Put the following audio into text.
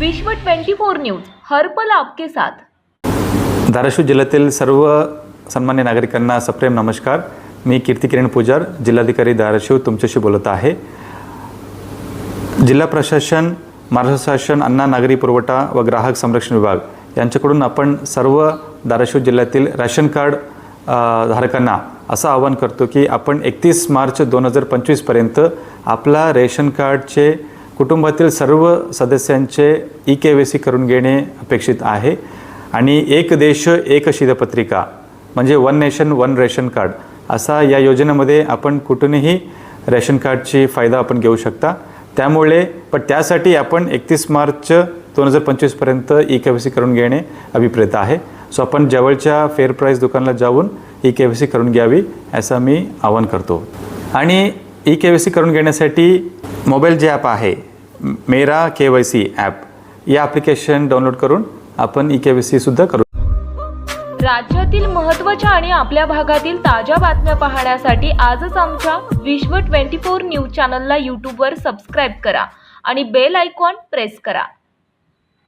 विश्व 24 न्यूज हर्पल आपके साथ. धाराशिव जिल्ह्यातील सर्व सन्मान्य नागरिकांना सप्रेम नमस्कार. मी कीर्ती किरण पुजार जिल्हाधिकारी धाराशिव तुमच्याशी बोलत आहे. जिल्हा प्रशासन महाराष्ट्र शासन अन्न नागरी पुरवठा व ग्राहक संरक्षण विभाग यांच्याकडून आपण सर्व धाराशिव जिल्ह्यातील रॅशन कार्ड धारकांना असं आवाहन करतो की आपण एकतीस मार्च दोन हजार पंचवीसपर्यंत आपला रेशन कार्डचे कुटुंबातील सर्व सदस्यांचे ई के व्ही सी करून घेणे अपेक्षित आहे. आणि एक देश एक शिधपत्रिका म्हणजे one nation one ration card असा या योजनेमध्ये आपण कुठूनही रेशन कार्डची फायदा आपण घेऊ शकता. त्यामुळे पण त्यासाठी आपण एकतीस मार्च दोन हजार पंचवीसपर्यंत ई के व्ही सी करून घेणे अभिप्रेत आहे. सो आपण जवळच्या फेअर प्राईस दुकानाला जाऊन ई के व्ही सी करून घ्यावी असं मी आवाहन करतो. आणि ई के व्ही सी करून घेण्यासाठी मोबाईल जे ॲप आहे Mera K Y C app या ॲप्लिकेशन डाउनलोड करून आपण ई के वाय सीसुद्धा करू राज्यातील महत्त्वाच्या आणि आपल्या भागातील ताज्या बातम्या पाहण्यासाठी आजच आमच्या विश्व 24 न्यूज चॅनलला यूट्यूबवर सबस्क्राईब करा आणि बेल आयकॉन प्रेस करा.